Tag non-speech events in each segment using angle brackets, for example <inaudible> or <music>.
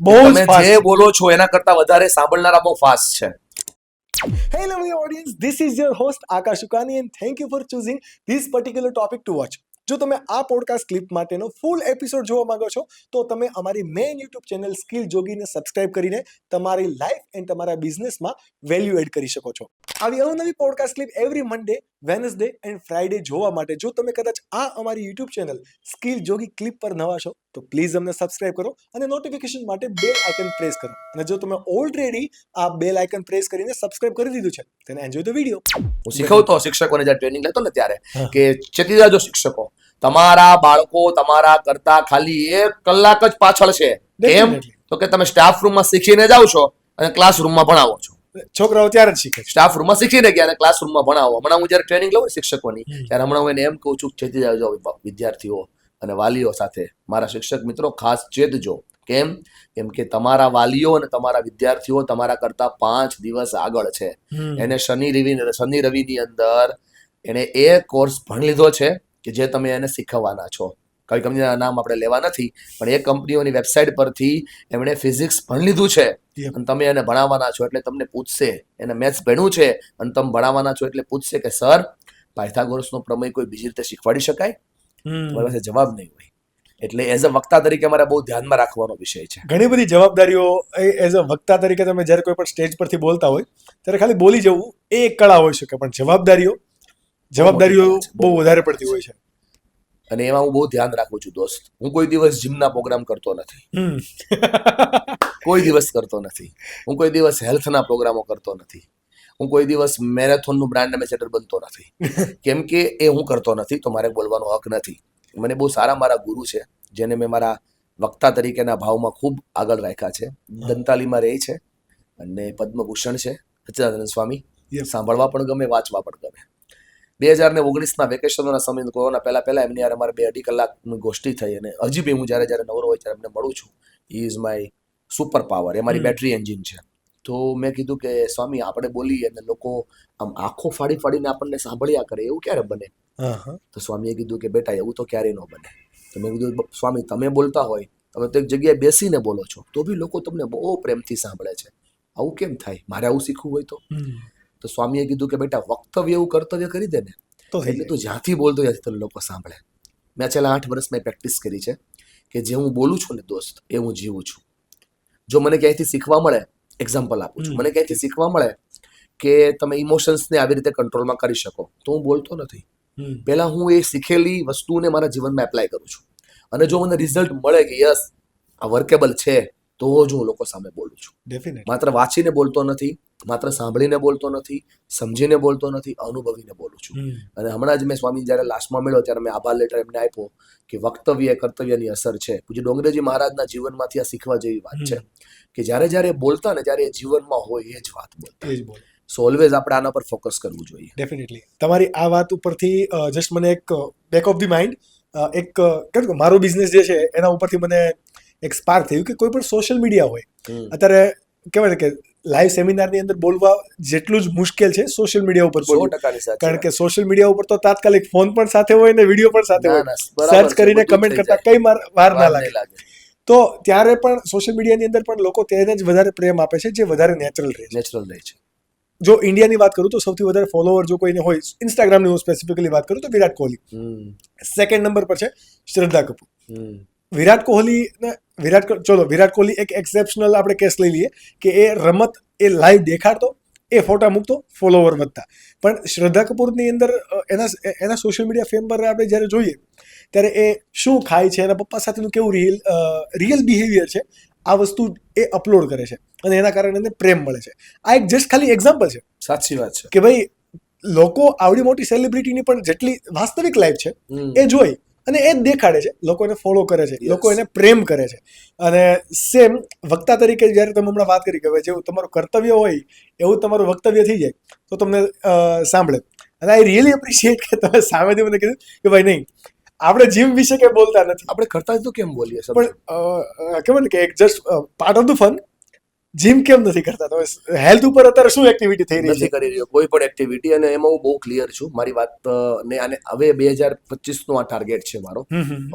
બહુ તમે જે બોલો છો એના કરતા વધારે સાંભળનારા બહુ ફાસ્ટ છે Hello, my audience. This is your host Akash Ukani, and thank you for choosing this particular topic to watch. જો તમે આ પોડકાસ્ટ ક્લિપ માટેનો ફૂલ એપિસોડ જોવા માંગો છો તો તમે અમારી મેઇન યુટ્યુબ ચેનલ સ્કિલ જોગીને સબસ્ક્રાઇબ કરીને તમારી લાઈફ એન્ડ તમારા બિઝનેસમાં વેલ્યુ એડ કરી શકો છો આવી અવનવી podcast clip every Monday Wednesday and Friday જોવા માટે. જો તમે કદાચ આ અમારી YouTube channel skill Jogi clip પર નવા છો તો પ્લીઝ અમને સબસ્ક્રાઇબ કરો અને નોટિફિકેશન માટે બેલ આઇકન પ્રેસ કરો. અને જો તમે ઓલરેડી આ બેલ આઇકન પ્રેસ કરીને સબસ્ક્રાઇબ કરી દીધું છે તેને એન્જોય ધ વીડિયો હું શીખવતો શિક્ષકોને જ્યારે ટ્રેનિંગ લેતો ને ત્યારે કે ચેતી જાજો શિક્ષકો તમારા બાળકો તમારા કરતા ખાલી એક કલાક જ પાછળ છે. કેમ તો કે તમે સ્ટાફ રૂમમાં શીખીને જાઓ છો અને ક્લાસરૂમમાં ભણાવો છો. છોકરાઓ ત્યારે જ શીખે સ્ટાફ રૂમમાં શીખીને ગયા અને ક્લાસરૂમમાં ભણાવો હમણાં હું જ્યારે ટ્રેનિંગ લઉં શિક્ષકોની ત્યારે હમણાં હું એને એમ કહું છું કે ચેતી વિદ્યાર્થીઓ અને વાલીઓ સાથે. મારા શિક્ષક મિત્રો ખાસ ચેતજો કેમ? કેમ કે તમારા વાલીઓ અને તમારા વિદ્યાર્થીઓ તમારા કરતા પાંચ દિવસ આગળ છે. એને શનિ રવિ શનિ રવિની અંદર એને એ કોર્સ ભણી લીધો છે કે જે તમે એને શીખવવાના છો. કઈ કંપનીના નામ આપણે લેવા નથી પણ એ કંપનીઓની વેબસાઇટ પરથી એમણે ફિઝિક્સ ભણી લીધું છે. અને તમે એને ભણાવવાના છો એટલે તમને પૂછશે એને મેથ્સ ભણ્યું છે અને તમે ભણાવવાના છો એટલે પૂછશે કે સર પાયથાગોરસનો પ્રમેય કોઈ બીજી રીતે શીખવાડી શકાય? તમારી પાસે જવાબ નહીં હોય. એટલે એઝ અ વક્તા તરીકે મારે બહુ ધ્યાનમાં રાખવાનો વિષય છે. ઘણી બધી જવાબદારીઓ એઝ અ વક્તા તરીકે તમે જ્યારે કોઈ પણ સ્ટેજ પરથી બોલતા હોય ત્યારે ખાલી બોલી જવું એ એક કળા હોઈ શકે પણ જવાબદારીઓ જવાબદારીઓ બહુ વધારે પડતી હોય છે. અને એમાં હું બહુ ધ્યાન રાખું છું દોસ્ત. હું કોઈ દિવસ જીમના પ્રોગ્રામ કરતો નથી. કોઈ દિવસ કરતો નથી. હું કોઈ દિવસ હેલ્થના પ્રોગ્રામો કરતો નથી. હું કોઈ દિવસ મેરેથોનનું બ્રાન્ડ એમ્બેસેડર બનતો નથી. કેમ કે એ હું કરતો નથી તો મારે બોલવાનો હક નથી. મને બહુ સારા મારા ગુરુ છે જેને મેં મારા વક્તા તરીકેના ભાવમાં ખૂબ આગળ રાખ્યા છે. દંતાલીમાં રહે છે અને પદ્મભૂષણ છે. સચ્ચિદાનંદ સ્વામી. સાંભળવા પણ ગમે વાંચવા પણ ગમે. બે હજાર ને ઓગણીસના વેકેશનોના સમય કોરોના પહેલાં પહેલાં એમની યાર અમારે બે અઢી કલાકની ગોષ્ઠી થઈ અને હજી બી હું જ્યારે જ્યારે નવરો હોય ત્યારે એમને મળું છું. He is my super power એ મારી બેટરી એન્જિન છે. તો મેં કીધું કે સ્વામી આપણે બોલીએ અને લોકો આમ આંખો ફાડી ફાડીને આપણને સાંભળ્યા કરે એવું ક્યારે બને. તો સ્વામીએ કીધું કે બેટા એવું તો ક્યારેય ન બને. તો મેં કીધું સ્વામી તમે બોલતા હોય તમે તો એક જગ્યાએ બેસીને બોલો છો તો બી લોકો તમને બહુ પ્રેમથી સાંભળે છે. આવું કેમ થાય? મારે આવું શીખવું હોય તો. તો સ્વામીએ કીધું કે બેટા વક્તવ્ય એવું કર્તવ્ય કરી દે ને. તો એટલે તું જ્યાંથી બોલતો ત્યાંથી તને લોકો સાંભળે. મેં છેલ્લા આઠ વર્ષ મેં પ્રેક્ટિસ કરી છે કે જે હું બોલું છું ને દોસ્ત એ હું જીવું છું. જો મને ક્યાંયથી શીખવા મળે એક્ઝામ્પલ આપું છું. મને ક્યાંયથી શીખવા મળે કે તમે ઇમોશન્સને આવી રીતે કંટ્રોલમાં કરી શકો. તો હું બોલતો નથી. પહેલાં પહેલા હું એ શીખેલી વસ્તુને મારા જીવનમાં એપ્લાય કરું છું. અને જો મને રિઝલ્ટ મળે કે યસ આ વર્કેબલ છે તો જ હું લોકો સામે બોલું છું. માત્ર વાંચીને બોલતો નથી માત્ર સાંભળીને બોલતો નથી સમજીને બોલતો નથી અનુભવીને બોલું છું. અને હમણાં જ મેં સ્વામી જ્યારે લાસ્ટમાં મળ્યો ત્યારે મેં આભાર લેટર એમને આપ્યો કે વક્તવ્ય કર્તવ્યની અસર છે. પૂજ્ય ડોંગરેજી મહારાજના જીવનમાંથી આ શીખવા જેવી વાત છે. કે જ્યારે જ્યારે બોલતા ને ત્યારે એ જીવનમાં હોય એ જ વાત બોલતા. એ જ બોલ. સો ઓલવેઝ આપણે આના પર ફોકસ કરવું જોઈએ. ડેફિનેટલી તમારી આ વાત ઉપરથી જસ્ટ મને એક બેક ઓફ ધી માઇન્ડ એક કેમ કે મારો બિઝનેસ જે છે એના ઉપરથી મને એક સ્પાર્ક થયું કે કોઈ પણ સોશિયલ મીડિયા હોય અત્યારે કહેવાય કે લાઈવ સેમિનારની અંદર બોલવા જેટલું જ મુશ્કેલ છે સોશિયલ મીડિયા ઉપર સો ટકાની કારણ કે સોશિયલ મીડિયા ઉપર તો તાત્કાલિક ફોન પણ સાથે હોય ને વીડિયો પણ સાથે હોય. સર્ચ કરીને કમેન્ટ કરતા કઈ વાર વાર ના લાગે. તો ત્યારે પણ સોશિયલ મીડિયાની અંદર પણ લોકો તેને જ વધારે પ્રેમ આપે છે જે વધારે નેચરલ રહે નેચરલ રહે છે. જો ઇન્ડિયાની વાત કરું તો સૌથી વધારે ફોલોવર જો કોઈને હોય ઇન્સ્ટાગ્રામની હું સ્પેસિફિકલી વાત કરું તો વિરાટ કોહલી. સેકન્ડ નંબર પર છે શ્રદ્ધા કપૂર. વિરાટ કોહલી વિરાટ ચલો વિરાટ કોહલી એક એક્સેપ્શનલ આપણે કેસ લઈ લઈએ કે એ રમત એ લાઈવ દેખાડતો એ ફોટા મૂકતો ફોલોવર વધતા. પણ શ્રદ્ધા કપૂરની અંદર એના એના સોશિયલ મીડિયા ફેમ પર આપણે જ્યારે જોઈએ ત્યારે એ શું ખાય છે એના પપ્પા સાથેનું કેવું રિયલ રિયલ બિહેવિયર છે આ વસ્તુ એ અપલોડ કરે છે. અને એના કારણે એને પ્રેમ મળે છે. આ એક જસ્ટ ખાલી એક્ઝામ્પલ છે. સાચી વાત છે. કે ભાઈ લોકો આવડી મોટી સેલિબ્રિટીની પણ જેટલી વાસ્તવિક લાઈફ છે એ જોઈ અને એ દેખાડે છે. લોકો એને ફોલો કરે છે. લોકો એને પ્રેમ કરે છે. અને સેમ વક્તા તરીકે જ્યારે તમે હમણાં વાત કરી કે ભાઈ જેવું તમારું કર્તવ્ય હોય એવું તમારું વક્તવ્ય થઈ જાય તો તમને સાંભળે. અને આઈ રિયલી એપ્રિશિએટ કે તમે સામેથી મને કીધું કે ભાઈ નહીં આપણે જીમ વિશે કંઈ બોલતા નથી. આપણે કરતા જ તો કેમ બોલીએ પણ અ, ને કે એક just part of the fun gym કેમ નથી કરતા? તમે હેલ્થ ઉપર અત્યારે શું એક્ટિવિટી થઈ રહી છે? કરી રહ્યો. કોઈ પણ એક્ટિવિટી અને એમાં હું બહુ ક્લિયર છું. મારી વાત ને અને હવે બે હજાર પચીસનો આ ટાર્ગેટ છે મારો.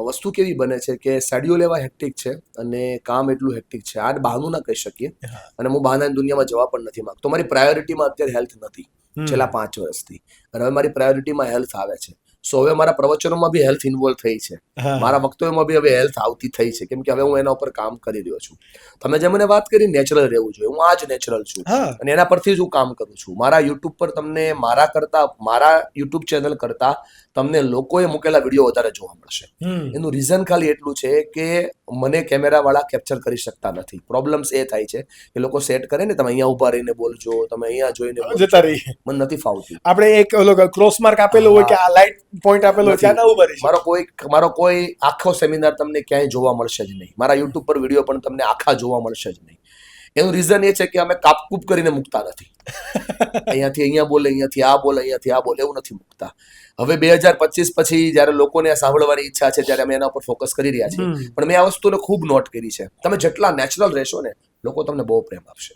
વસ્તુ કેવી બને છે કે શેડ્યુલ એવા હેક્ટિક છે અને કામ એટલું હેક્ટિક છે. આ બહાનું ના કહી શકીએ. અને હું બહાનાની દુનિયામાં જવા પણ નથી માંગતો. મારી પ્રાયોરિટીમાં અત્યારે હેલ્થ નથી છેલ્લા પાંચ વર્ષથી. અને હવે મારી પ્રાયોરિટીમાં હેલ્થ આવે છે. સો હવે મારા પ્રવચનોમાં બી હેલ્થ ઇન્વોલ્વ થઈ છે. મારા વક્તવ્યમાં બી હવે હેલ્થ આવતી થઈ છે. કેમ કે હવે હું એના ઉપર કામ કરી રહ્યો છું. તમે જે મને વાત કરી નેચરલ રહેવું જોઈએ. હું આ જ નેચરલ છું અને એના પરથી જ હું કામ કરું છું. મારા યુટ્યુબ પર તમને મારા કરતા મારા યુટ્યુબ ચેનલ કરતા તમને લોકોએ મૂકેલા વીડિયો વધારે જોવા મળશે. એનું રીઝન ખાલી એટલું છે કે મને કેમેરા વાળા કેપ્ચર કરી શકતા નથી. પ્રોબ્લેમ્સ એ થાય છે કે લોકો સેટ કરે ને તમે અહીંયા ઊભા રહીને બોલજો તમે અહીંયા જોઈને જતા રહી મને નથી ફાવતું. આપણે એક ઓલો ક્રોસ માર્ક આપેલો હોય કે આ લાઈટ પોઈન્ટ આપેલો છે ત્યાં ઊભા મારો કોઈ મારો કોઈ આખો સેમિનાર તમને ક્યાંય જોવા મળશે જ નહીં. મારા યુટ્યુબ પર વીડિયો પણ તમને આખા જોવા મળશે જ નહીં. એનું રીઝન એ છે કે અમે કાપકૂપ કરીને મૂકતા નથી. <laughs> અહીંયાથી અહીંયા બોલે અહીંયાથી આ બોલે અહીંયાથી આ બોલે એવું નથી મૂકતા. હવે બે હજાર પચીસ પછી જ્યારે લોકોને સાંભળવાની ઈચ્છા છે ત્યારે અમે એના ઉપર ફોકસ કરી રહ્યા છીએ. પણ મેં આ વસ્તુને ખૂબ નોટ કરી છે. તમે જેટલા નેચરલ રહેશો ને લોકો તમને બહુ પ્રેમ આપશે.